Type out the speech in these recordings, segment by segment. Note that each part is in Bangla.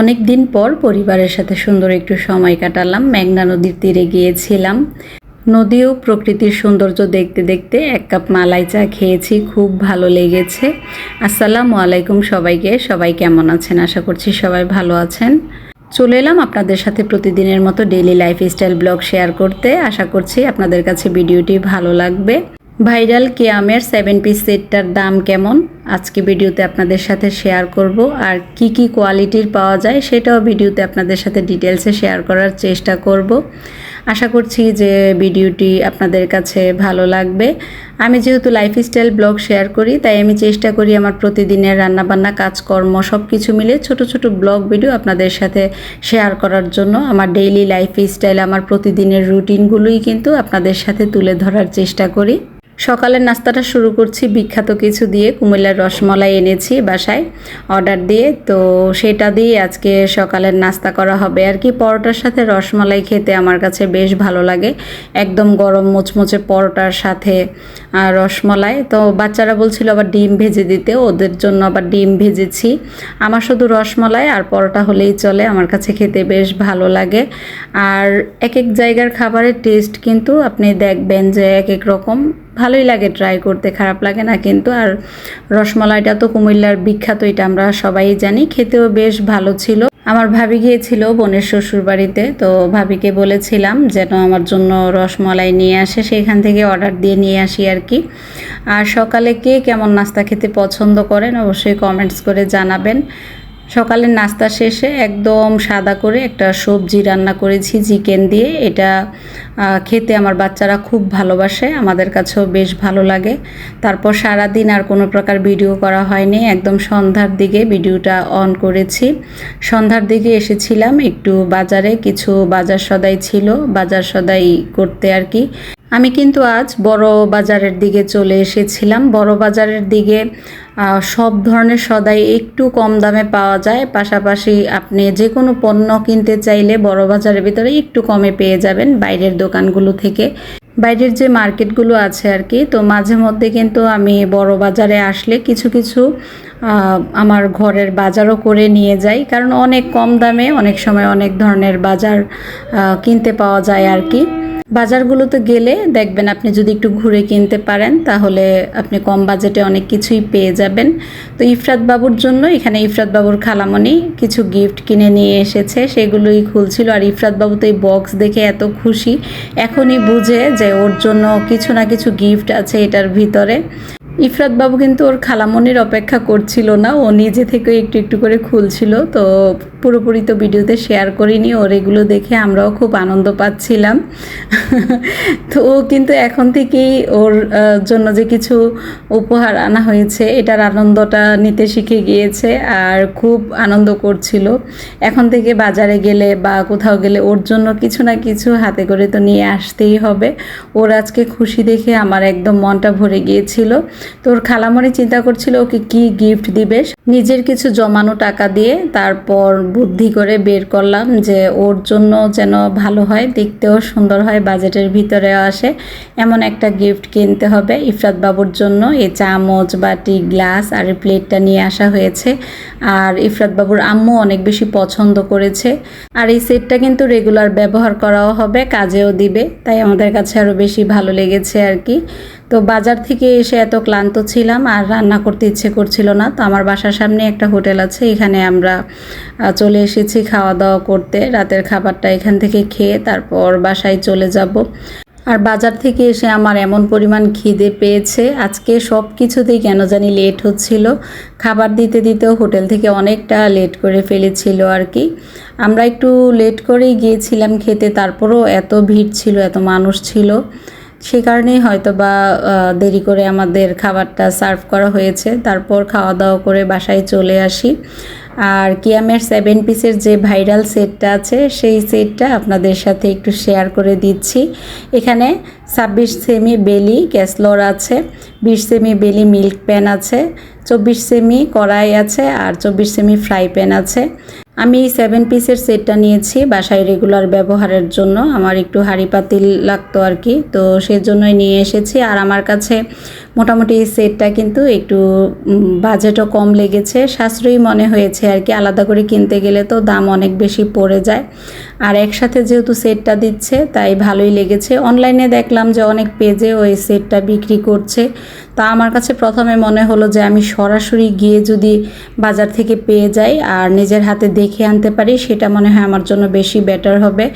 অনেক দিন পর পরিবারের সাথে সুন্দর একটু সময় কাটালাম, মেঘনা নদীর তীরে গিয়েছিলাম। নদী ও প্রকৃতির সৌন্দর্য দেখতে দেখতে এক কাপ মালাই চা খেয়েছি, খুব ভালো লেগেছে। আসসালামু আলাইকুম সবাইকে, সবাই কেমন আছেন? আশা করছি সবাই ভালো আছেন। চলে এলাম আপনাদের সাথে প্রতিদিনের মতো ডেইলি লাইফস্টাইল ব্লগ শেয়ার করতে। আশা করছি আপনাদের কাছে ভিডিওটি ভালো লাগবে। ভাইরাল কেয়ামের সেভেন পিস সেটটার দাম কেমন? আজকে ভিডিওতে আপনাদের সাথে শেয়ার করব আর কি কি কোয়ালিটির পাওয়া যায় সেটাও ভিডিওতে আপনাদের সাথে ডিটেলসে শেয়ার করার চেষ্টা করব। আশা করছি যে ভিডিওটি আপনাদের কাছে ভালো লাগবে। আমি যেহেতু লাইফস্টাইল ব্লগ শেয়ার করি, তাই আমি চেষ্টা করি আমার প্রতিদিনের রান্নাবান্না, কাজকর্ম সব কিছু মিলে ছোট ছোট ব্লগ ভিডিও আপনাদের সাথে শেয়ার করার জন্য আমার ডেইলি লাইফস্টাইল আমার প্রতিদিনের রুটিনগুলোই কিন্তু আপনাদের সাথে তুলে ধরার চেষ্টা করি। সকালের নাস্তাটা শুরু করছি। বিখ্যাত কিছু দিয়ে কুমিল্লার রসমলাই এনেছি বাসায় অর্ডার দিয়ে। তো সেটা দিয়ে আজকে সকালের নাস্তা করা হবে। আর কি পরোটার সাথে রসমলাই খেতে আমার কাছে বেশ ভালো লাগে। একদম গরম মুচমুচে পরোটার সাথে রসমালাই। তো বাচ্চারা বলছিল আবার ডিম ভেজে দিতে, ওদের জন্য আবার ডিম ভেজেছি। আমার শুধু রসমলাই আর পরোটা হলেই চলে, আমার কাছে খেতে বেশ ভালো লাগে। আর এক এক জায়গার খাবারের টেস্ট কিন্তু আপনি দেখবেন যে এক এক রকম। ভালোই লাগে ট্রাই করতে, খারাপ লাগে না কিন্তু। আর রসমালাইটা তো কুমিল্লার বিখ্যাত, এটা আমরা সবাই জানি, খেতেও বেশ ভালো ছিল। আমার ভাবি গিয়েছিল বোনের শ্বশুর বাড়িতে তো ভাবিকে বলেছিলাম যেন আমার জন্য রসমলাই নিয়ে আসে, সেখান থেকে অর্ডার দিয়ে নিয়ে আসি আর কি। আর সকালে কে কেমন নাস্তা খেতে পছন্দ করেন অবশ্যই কমেন্টস করে জানাবেন। সকালের নাস্তা শেষে একদম সাদা করে একটা সবজি রান্না করেছি চিকেন দিয়ে এটা খেতে আমার বাচ্চারা খুব ভালোবাসে, আমাদের কাছেও বেশ ভালো লাগে। তারপর সারা দিন আর কোনো প্রকার ভিডিও করা হয়নি, একদম সন্ধ্যার দিকে ভিডিওটা অন করেছি। সন্ধ্যার দিকে এসেছিলাম একটু বাজারে, কিছু বাজার সদাই ছিল, বাজার সদাই করতে আর কি। আমি কিন্তু আজ বড় বাজারের দিকে চলে এসেছিলাম, বড় বাজারের দিকে সব ধরনের সদাই একটু কম দামে পাওয়া যায়। পাশাপাশি আপনি যে কোনো পণ্য কিনতে চাইলে বড় বাজারের ভিতরে একটু কমে পেয়ে যাবেন বাইরের দোকানগুলো থেকে। বাইরের যে মার্কেটগুলো আছে আর কি, তো মাঝে মধ্যে কিন্তু আমি বড় বাজারে আসলে কিছু কিছু আমার ঘরের বাজারও করে নিয়ে যাই, কারণ অনেক কম দামে অনেক সময় অনেক ধরনের বাজার কিনতে পাওয়া যায় আর কি। বাজারগুলোতে গেলে দেখবেন আপনি যদি একটু ঘুরে কিনতে পারেন, তাহলে আপনি কম বাজেটে অনেক কিছুই পেয়ে যাবেন। তো ইফরাত বাবুর জন্য এখানে ইফরাত বাবুর খালামণি কিছু গিফট কিনে নিয়ে এসেছে, সেগুলোই খুলছিল। আর ইফরাত বাবু তো এই বক্স দেখে এত খুশি, এখনই বুঝে যে ওর জন্য কিছু না কিছু গিফট আছে এটার ভিতরে। ইফরাত বাবু কিন্তু ওর খালামনির অপেক্ষা করছিল না। ও নিজে থেকে একটু একটু করে খুলছিল। তো পুরোপুরি তো ভিডিওতে শেয়ার করিনি। ওর এগুলো দেখে আমরাও খুব আনন্দ পাচ্ছিলাম। তো ও কিন্তু এখন থেকেই ওর জন্য যে কিছু উপহার আনা হয়েছে, এটার আনন্দটা নিতে শিখে গিয়েছে আর খুব আনন্দ করছিল। এখন থেকে বাজারে গেলে বা কোথাও গেলে ওর জন্য কিছু না কিছু হাতে করে তো নিয়ে আসতেই হবে। ওর আজকে খুশি দেখে আমার একদম মনটা ভরে গিয়েছিল। তো ওর খালামণি চিন্তা করছিল ওকে কি গিফট দিবে? নিজের কিছু জমানো টাকা দিয়ে তারপর বুদ্ধি করে বের করলাম যে ওর জন্য যেন ভালো হয়, দেখতেও সুন্দর হয়, বাজেটের ভিতরেও আসে। এমন একটা গিফট কিনতে হবে ইফরাত বাবুর জন্য। এই চামচ, বাটি, গ্লাস আর প্লেটটা নিয়ে আসা হয়েছে। আর ইফরাত বাবুর আম্মু অনেক বেশি পছন্দ করেছে। আর এই সেটটা কিন্তু রেগুলার ব্যবহার করাও হবে, কাজেও দিবে। তাই আমাদের কাছে আরও বেশি ভালো লেগেছে আর কি। তো বাজার থেকে এসে এত ক্লান্ত ছিলাম আর রান্না করতে ইচ্ছে করছিল না। তো আমার বাসার সামনে একটা হোটেল আছে, এখানে আমরা চলে এসেছি খাওয়া দাওয়া করতে। রাতের খাবারটা এখান থেকে খেয়ে তারপর বাসায় চলে যাব। আর বাজার থেকে এসে আমার এমন পরিমাণ খিদে পেয়েছে, আজকে সব কিছুতেই কেন জানি লেট হচ্ছিল। খাবার দিতে দিতেও হোটেল থেকে অনেকটা লেট করে ফেলেছিল আর কি। আমরা একটু লেট করেই গিয়েছিলাম খেতে, তারপরও এত ভিড় ছিল, এত মানুষ ছিল। সে কারণেই হয়তো বা দেরি করে আমাদের খাবারটা সার্ভ করা হয়েছে। তারপর খাওয়া দাওয়া করে বাসায় চলে আসি। আর কিয়ামের সেভেন পিসের যে ভাইরাল সেটটা আছে, সেই সেটটা আপনাদের সাথে একটু শেয়ার করে দিচ্ছি। এখানে ছাব্বিশ সেমি বেলি ক্যাসলোর আছে, বিশ সেমি বেলি মিল্ক প্যান আছে, চব্বিশ সেমি কড়াই আছে, আর চব্বিশ সেমি ফ্রাই প্যান আছে। আমি এই সেভেন পিসের সেটটা নিয়েছি বাসায় রেগুলার ব্যবহারের জন্য। আমার একটু হাঁড়ি পাতিল লাগতো আর কি। তো সেজন্যই নিয়ে এসেছি। আর আমার কাছে মোটামুটি এই সেটটা কিন্তু একটু বাজেটও কম লেগেছে। সাশ্রয়ী মনে হয়েছে আর কি। আলাদা করে কিনতে গেলে তো দাম অনেক বেশি পড়ে যায়। আর একসাথে যেহেতু সেটটা দিচ্ছে, তাই ভালোই লেগেছে। অনলাইনে দেখলাম যে অনেক পেজে ওই সেটটা বিক্রি করছে। তা আমার কাছে প্রথমে মনে হলো যে আমি সরাসরি গিয়ে যদি বাজার থেকে পেয়ে যাই আর নিজের হাতে দেখে আনতে পারি, সেটা মনে হয় আমার জন্য বেশি বেটার হবে।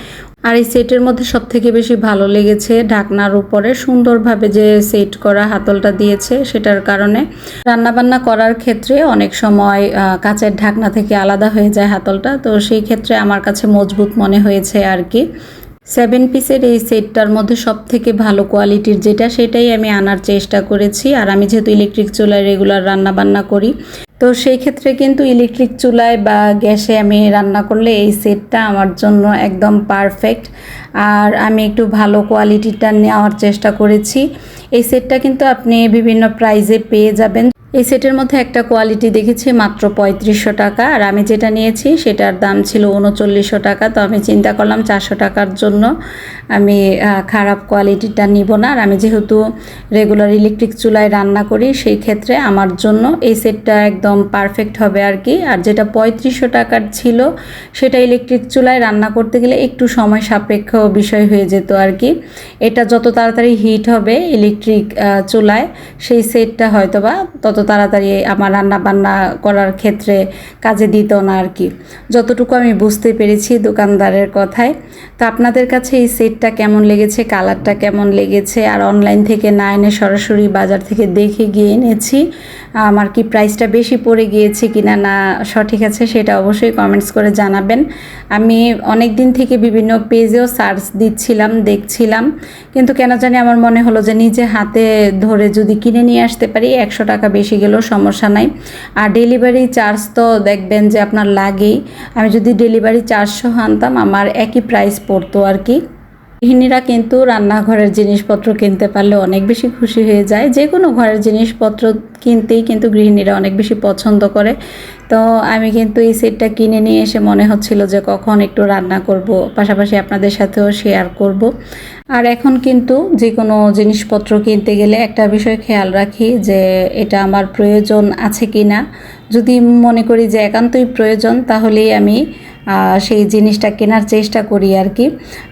আর এই সেটের মধ্যে সব থেকে বেশি ভালো লেগেছে ঢাকনার উপরে। সুন্দরভাবে যে সেট করা হাতলটা দিয়েছে সেটার কারণে। রান্নাবান্না করার ক্ষেত্রে অনেক সময় কাচের ঢাকনা থেকে আলাদা হয়ে যায় হাতলটা। তো সেই ক্ষেত্রে আমার কাছে মজবুত মনে হয়েছে আর কি। সেভেন পিসের এই সেটটার মধ্যে সব থেকে ভালো কোয়ালিটির যেটা, সেটাই আমি আনার চেষ্টা করেছি। আর আমি যেহেতু ইলেকট্রিক চুলায় রেগুলার রান্না বান্না করি তো সেই ক্ষেত্রে কিন্তু ইলেকট্রিক চুলায় বা গ্যাসে আমি রান্না করলে এই সেটটা আমার জন্য একদম পারফেক্ট আর আমি একটু ভালো কোয়ালিটিটা নেওয়ার চেষ্টা করেছি। এই সেটটা কিন্তু আপনি বিভিন্ন প্রাইজে পেয়ে যাবেন। এই সেটের মধ্যে একটা কোয়ালিটি দেখেছি, মাত্র পঁয়ত্রিশশো টাকা। আর আমি যেটা নিয়েছি, সেটার দাম ছিল উনচল্লিশশো টাকা। তো আমি চিন্তা করলাম চারশো টাকার জন্য আমি খারাপ কোয়ালিটিটা নিব না। আর আমি যেহেতু রেগুলার ইলেকট্রিক চুলায় রান্না করি, সেই ক্ষেত্রে আমার জন্য এই সেটটা একদম পারফেক্ট হবে আর কি। আর যেটা পঁয়ত্রিশশো টাকার ছিল, সেটা ইলেকট্রিক চুলায় রান্না করতে গেলে একটু সময় সাপেক্ষ বিষয় হয়ে যেত আর কি। এটা যত তাড়াতাড়ি হিট হবে ইলেকট্রিক চুলায় সেই সেটটা হয়তো বা তত তাড়াতাড়ি আমার রান্না বান্না করার ক্ষেত্রে কাজে দিত না আর কি। যতটুকু আমি বুঝতে পেরেছি দোকানদারের কথায়, তো আপনাদের কাছে এই সেটটা কেমন লেগেছে কালারটা কেমন লেগেছে? আর অনলাইন থেকে না এনে সরাসরি বাজার থেকে দেখে গিয়ে এনেছি, আমার কি প্রাইসটা বেশি পড়ে গিয়েছে কিনা না সঠিক আছে সেটা অবশ্যই কমেন্টস করে জানাবেন। আমি অনেক দিন থেকে বিভিন্ন পেজেও সার্চ দিচ্ছিলাম, দেখছিলাম, কিন্তু কেন জানি আমার মনে হলো যে নিজে হাতে ধরে যদি কিনে নিয়ে আসতে পারি, একশো টাকা বেশি গেলেও সমস্যা নাই। আর ডেলিভারি চার্জ তো দেখবেন যে আপনার লাগেই। আমি যদি ডেলিভারি চার্জসহ আনতাম, আমার একই প্রাইস পড়তো আর কি। গৃহিণীরা কিন্তু রান্নাঘরের জিনিসপত্র কিনতে পারলে অনেক বেশি খুশি হয়ে যায়। যে কোনো ঘরের জিনিসপত্র কিনতেই কিন্তু গৃহিণীরা অনেক বেশি পছন্দ করে। তো আমি কিন্তু এই সেটটা কিনে নিয়ে এসে মনে হচ্ছিল যে কখন একটু রান্না করব, পাশাপাশি আপনাদের সাথেও শেয়ার করব। আর এখন কিন্তু যে কোনো জিনিসপত্র কিনতে গেলে একটা বিষয় খেয়াল রাখি যে এটা আমার প্রয়োজন আছে কি না যদি মনে করি যে একান্তই প্রয়োজন, তাহলেই আমি সেই জিনিসটা কেনার চেষ্টা করি আর কি।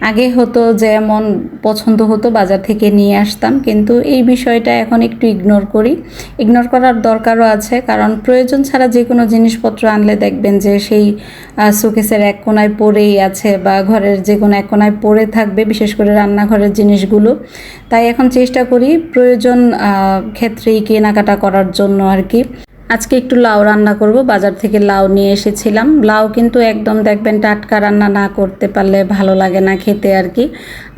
আগে হতো যেমন পছন্দ হতো বাজার থেকে নিয়ে আসতাম, কিন্তু এই বিষয়টা এখন একটু ইগনোর করি। ইগনোর করার দরকারও আছে, কারণ প্রয়োজন ছাড়া যে কোনো জিনিসপত্র আনলে দেখবেন যে সেই শোকেসের এক কোনায় পড়েই আছে বা ঘরের যে কোনো এক কোনায় পড়ে থাকবে, বিশেষ করে রান্নাঘরের জিনিসগুলো। তাই এখন চেষ্টা করি প্রয়োজন ক্ষেত্রেই কেনাকাটা করার জন্য আর কি। আজকে একটু লাউ রান্না করব। বাজার থেকে লাউ নিয়ে এসেছিলাম। লাউ কিন্তু একদম দেখবেন টাটকা রান্না না করতে পারলে ভালো লাগে না খেতে আর কি।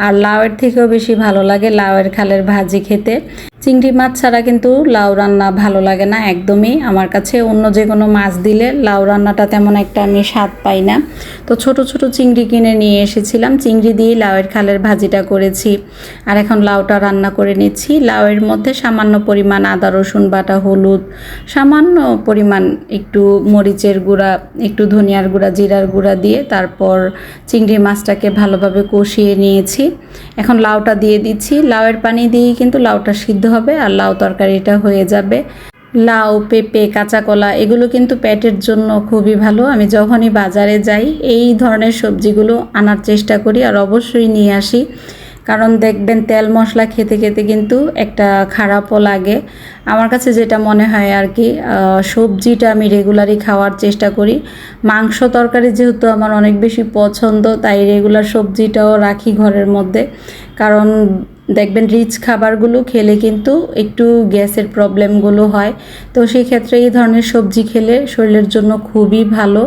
আর লাউয়ের থেকেও বেশি ভালো লাগে লাউয়ের খালের ভাজি খেতে। চিংড়ি মাছ ছাড়া কিন্তু লাউ রান্না ভালো লাগে না একদমই। আমার কাছে অন্য যে কোনো মাছ দিলে লাউ রান্নাটা তেমন একটা আমি স্বাদ পাই না। তো ছোট ছোট চিংড়ি কিনে নিয়ে এসেছিলাম। চিংড়ি দিয়ে লাউয়ের খালের ভাজিটা করেছি। আর এখন লাউটা রান্না করে নিচ্ছি। লাউয়ের মধ্যে সামান্য পরিমাণ আদা, রসুন বাটা, হলুদ, সামান্য পরিমাণ একটু মরিচের গুঁড়া, একটু ধনিয়ার গুঁড়া, জিরার গুঁড়া দিয়ে তারপর চিংড়ি মাছটাকে ভালোভাবে কষিয়ে নিয়েছি। এখন লাউটা দিয়ে দিচ্ছি। লাউয়ের পানি দিয়েই কিন্তু লাউটা সিদ্ধ হবে, আর লাউ তরকারিটা হয়ে যাবে। লাউ, পেঁপে কাঁচা কলা এগুলো কিন্তু পেটের জন্য খুবই ভালো। আমি যখনই বাজারে যাই, এই ধরনের সবজিগুলো আনার চেষ্টা করি আর অবশ্যই নিয়ে আসি। কারণ দেখবেন তেল মশলা খেতে খেতে কিন্তু একটা খারাপও লাগে। আমার কাছে যেটা মনে হয় আর কি সবজিটা আমি রেগুলারই খাওয়ার চেষ্টা করি। মাংস তরকারি যেহেতু আমার অনেক বেশি পছন্দ, তাই রেগুলার সবজিটাও রাখি ঘরের মধ্যে। কারণ দেখবেন রিচ খাবারগুলো খেলে কিন্তু একটু গ্যাসের প্রবলেমগুলো হয়। তো সেই ক্ষেত্রে এই ধরনের সবজি খেলে শরীরের জন্য খুবই ভালো।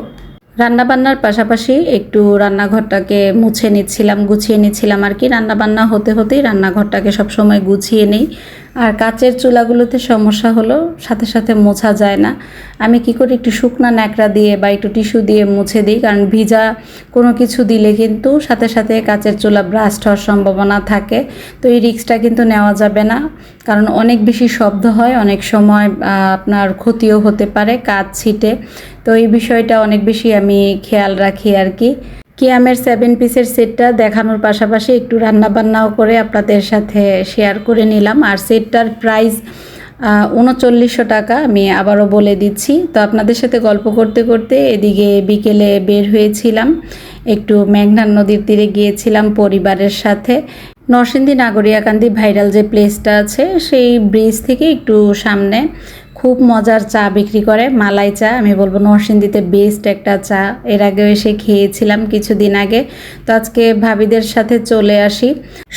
রান্নাবান্নার পাশাপাশি একটু রান্নাঘরটাকে মুছে নিচ্ছিলাম, গুছিয়ে নিচ্ছিলাম আর কি। রান্নাবান্না হতে হতেই রান্নাঘরটাকে সবসময় গুছিয়ে নেই। আর কাচের চুলাগুলোতে সমস্যা হলো, সাথে সাথে মোছা যায় না। আমি কি করি, একটু শুকনা ন্যাকড়া দিয়ে বা একটু টিস্যু দিয়ে মুছে দিই, কারণ ভিজা কোনো কিছু দিলে কিন্তু সাথে সাথে কাচের চুলা ব্রাস্ট হওয়ার সম্ভাবনা থাকে। তো এই রিক্সটা কিন্তু নেওয়া যাবে না, কারণ অনেক বেশি শব্দ হয়, অনেক সময় আপনার ক্ষতিও হতে পারে কাজ ছিটে। তো এই বিষয়টা অনেক বেশি আমি খেয়াল রাখি আর কি। কিয়ামের সেভেন পিসের সেটটা দেখানোর পাশাপাশি একটু রান্না বান্নাও করে আপনাদের সাথে শেয়ার করে নিলাম। আর সেটটার প্রাইস উনচল্লিশশো টাকা আমি আবারও বলে দিচ্ছি। তো আপনাদের সাথে গল্প করতে করতে এদিকে বিকেলে বের হয়েছিলাম। একটু মেঘনা নদীর তীরে গিয়েছিলাম পরিবারের সাথে। নরসিংদী, নাগরিয়াকান্দি ভাইরাল যে প্লেসটা আছে, সেই ব্রিজ থেকে একটু সামনে। খুব মজার চা বিক্রি করে, মালাই চা। আমি বলব নরসিংদীতে বেস্ট একটা চা। এর আগেও এসে খেয়েছিলাম কিছুদিন আগে। তো আজকে ভাবিদের সাথে চলে আসি।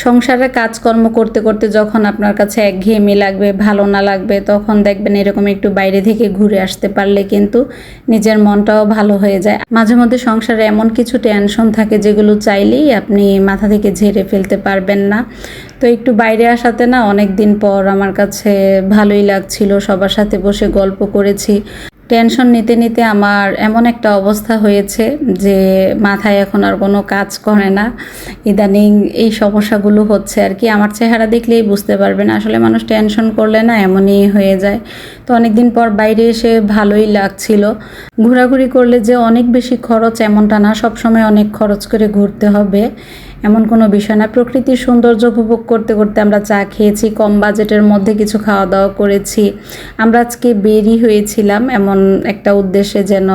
সংসারে কাজকর্ম করতে করতে যখন আপনার কাছে একঘেয়েমি লাগবে, ভালো না লাগবে, তখন দেখবেন এরকম একটু বাইরে থেকে ঘুরে আসতে পারলে কিন্তু নিজের মনটাও ভালো হয়ে যায়। মাঝে মধ্যে সংসারে এমন কিছু টেনশন থাকে যেগুলো চাইলেই আপনি মাথা থেকে ঝেড়ে ফেলতে পারবেন না। তো একটু বাইরে আসাতে না অনেক দিন পর আমার কাছে ভালোই লাগছিল সবার সাথে বসে গল্প করেছি। টেনশন নিতে নিতে আমার এমন একটা অবস্থা হয়েছে যে মাথায় এখন আর কোনো কাজ করে না। ইদানিং এই সমস্যাগুলো হচ্ছে আর কি। আমার চেহারা দেখলেই বুঝতে পারবেন, আসলে মানুষ টেনশন করলে না এমনই হয়ে যায়। তো অনেক দিন পর বাইরে এসে ভালোই লাগছিল। ঘোরাঘুরি করলে যে অনেক বেশি খরচ এমনটা না, সবসময় অনেক খরচ করে ঘুরতে হবে। এমন কোনো বিষয় না। প্রকৃতির সৌন্দর্য উপভোগ করতে করতে আমরা চা খেয়েছি, কম বাজেটের মধ্যে কিছু খাওয়া দাওয়া করেছি। আমরা আজকে বেরি হয়েছিলাম এমন একটা উদ্দেশ্যে যেন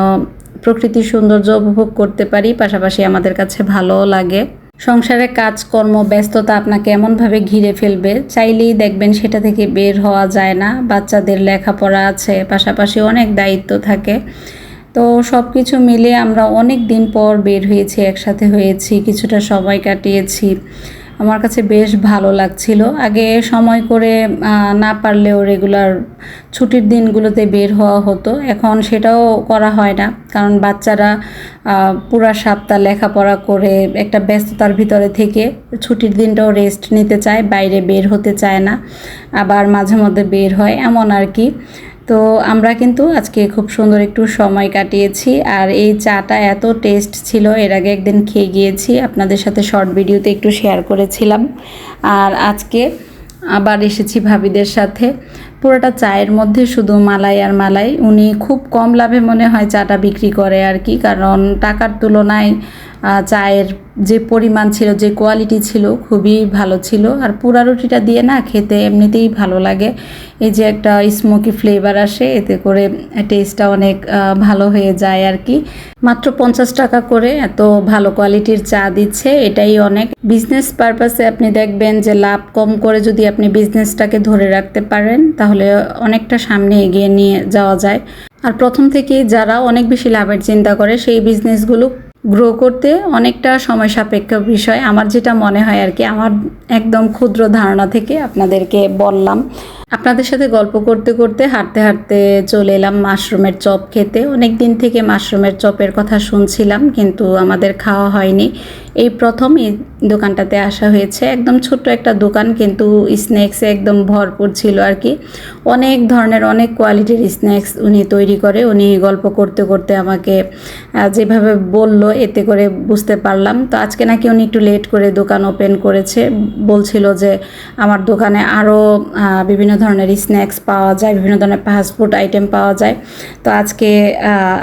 প্রকৃতির সৌন্দর্য উপভোগ করতে পারি, পাশাপাশি আমাদের কাছে ভালোও লাগে। সংসারে কাজকর্ম ব্যস্ততা আপনাকে এমনভাবে ঘিরে ফেলবে, চাইলেই দেখবেন সেটা থেকে বের হওয়া যায় না। বাচ্চাদের লেখাপড়া আছে, পাশাপাশি অনেক দায়িত্ব থাকে। তো সব কিছু মিলে আমরা অনেক দিন পর বের হয়েছি, একসাথে হয়েছি, কিছুটা সময় কাটিয়েছি। আমার কাছে বেশ ভালো লাগছিল। আগে সময় করে না পারলেও রেগুলার ছুটির দিনগুলোতে বের হওয়া হতো। এখন সেটাও করা হয় না। কারণ বাচ্চারা পুরা সপ্তাহ লেখাপড়া করে একটা ব্যস্ততার ভিতরে থেকে ছুটির দিনটাও রেস্ট নিতে চায়, বাইরে বের হতে চায় না। আবার মাঝে মধ্যে বের হয়, এমন আর কি। তো আমরা কিন্তু আজকে খুব সুন্দর একটু সময় কাটিয়েছি, আর এই চাটা এত টেস্ট ছিল, এর আগে একদিন খেয়ে গিয়েছি, আপনাদের সাথে শর্ট ভিডিওতে একটু শেয়ার করেছিলাম। আর আজকে আবার এসেছি ভাবিদের সাথে। পুরোটা চায়ের মধ্যে শুধু মালাই আর মালাই, উনি খুব কম লাভে মনে হয় চাটা বিক্রি করে আর কি, কারণ টাকার তুলনায় চায়ের যে পরিমাণ ছিল, যে কোয়ালিটি ছিল খুবই ভালো ছিল। আর পুরা রুটিটা দিয়ে না খেতে এমনিতেই ভালো লাগে। এই যে একটা স্মোকি ফ্লেভার আসে, এতে করে টেস্টটা অনেক ভালো হয়ে যায় আর কি। মাত্র পঞ্চাশ টাকা করে এত ভালো কোয়ালিটির চা দিচ্ছে, এটাই অনেক। বিজনেস পারপাসে আপনি দেখবেন যে লাভ কম করে যদি আপনি বিজনেসটাকে ধরে রাখতে পারেন, তাহলে অনেকটা সামনে এগিয়ে নিয়ে যাওয়া যায়। আর প্রথম থেকেই যারা অনেক বেশি লাভের চিন্তা করে, সেই বিজনেসগুলো গ্রো করতে অনেকটা সময় সাপেক্ষ বিষয়। আমার যেটা মনে হয় আর কি, আমার একদম ক্ষুদ্র ধারণা থেকে আপনাদেরকে বললাম। আপনাদের সাথে গল্প করতে করতে হাঁটতে হাঁটতে চলে এলাম মাশরুমের চপ খেতে। অনেক দিন থেকে মাশরুমের চপের কথা শুনছিলাম, কিন্তু আমাদের খাওয়া হয়নি। এই প্রথম এই দোকানটাতে আসা হয়েছে। একদম ছোট্ট একটা দোকান, কিন্তু স্ন্যাক্সে একদম ভরপুর ছিল আর কি। অনেক ধরনের অনেক কোয়ালিটির স্ন্যাক্স উনি তৈরি করে, উনি গল্প করতে করতে আমাকে যেভাবে বলল, এতে করে বুঝতে পারলাম। তো আজকে নাকি উনি একটু লেট করে দোকান ওপেন করেছে। বলছিল যে, আমার দোকানে আরও বিভিন্ন ধরনের স্ন্যাক্স পাওয়া যায়, বিভিন্ন ধরনের ফাস্টফুড আইটেম পাওয়া যায়। তো আজকে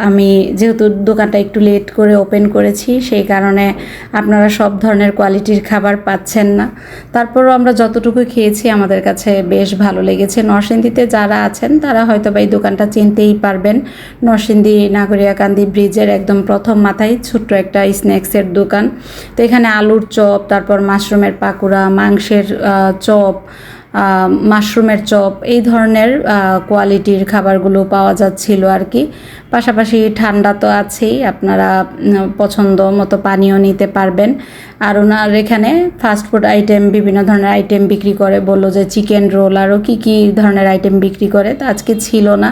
আমি যেহেতু দোকানটা একটু লেট করে ওপেন করেছি, সেই কারণে আপনারা সব ধরনের কোয়ালিটির খাবার পাচ্ছেন না। তারপরও আমরা যতটুকু খেয়েছি, আমাদের কাছে বেশ ভালো লেগেছে। নরসিংদীতে যারা আছেন, তারা হয়তো বা এই দোকানটা চিনতেই পারবেন। নরসিংদী নাগরিয়াকান্দি ব্রিজের একদম প্রথম মাথায় ছোট্ট একটা স্ন্যাক্সের দোকান। তো এখানে আলুর চপ, তারপর মাশরুমের পাকুড়া, মাংসের চপ মাশরুমের চপ, এই ধরনের কোয়ালিটির খাবারগুলো পাওয়া যাচ্ছিল আর কি। পাশাপাশি ঠান্ডা তো আছেই, আপনারা পছন্দ মতো পানীয় নিতে পারবেন। আর ওনার এখানে ফাস্টফুড আইটেম বিভিন্ন ধরনের আইটেম বিক্রি করে, বলল যে চিকেন রোল আরও কী কী ধরনের আইটেম বিক্রি করে, তো আজকে ছিল না।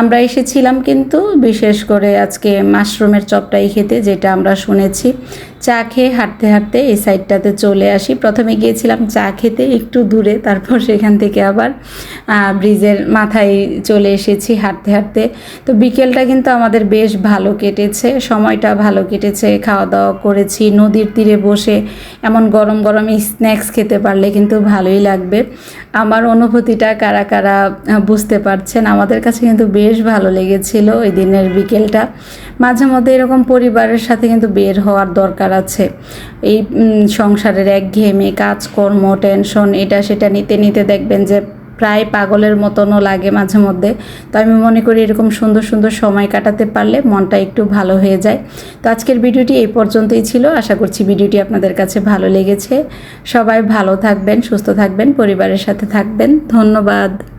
আমরা এসেছিলাম কিন্তু, বিশেষ করে আজকে মাশরুমের চপটাই খেতে, যেটা আমরা শুনেছি। চা খেয়ে হাঁটতে হাঁটতে এই সাইডটাতে চলে আসি। প্রথমে গিয়েছিলাম চা খেতে একটু দূরে, তারপর সেখান থেকে আবার ব্রিজের মাথায় চলে এসেছি হাঁটতে হাঁটতে। তো বিকেলটা কিন্তু আমাদের বেশ ভালো কেটেছে, সময়টা ভালো কেটেছে খাওয়া দাওয়া করেছি, নদীর তীরে বসে এমন গরম গরম স্ন্যাক্স খেতে পারলে কিন্তু ভালোই লাগবে। আমার অনুভূতিটা কারা কারা বুঝতে পারছেন, আমাদের কাছে কিন্তু বেশ ভালো লেগেছিল ওই দিনের বিকেলটা। মাঝে মধ্যে এরকম পরিবারের সাথে কিন্তু বের হওয়ার দরকার আছে। এই সংসারের একঘেয়েমি, কাজকর্ম টেনশন এটা সেটা নিতে নিতে দেখবেন যে প্রায় পাগলের মতনও লাগে মাঝে মধ্যে। তো আমি মনে করি এরকম সুন্দর সুন্দর সময় কাটাতে পারলে মনটা একটু ভালো হয়ে যায়। তো আজকের ভিডিওটি এই পর্যন্তই ছিল। আশা করছি ভিডিওটি আপনাদের কাছে ভালো লেগেছে। সবাই ভালো থাকবেন, সুস্থ থাকবেন, পরিবারের সাথে থাকবেন। ধন্যবাদ।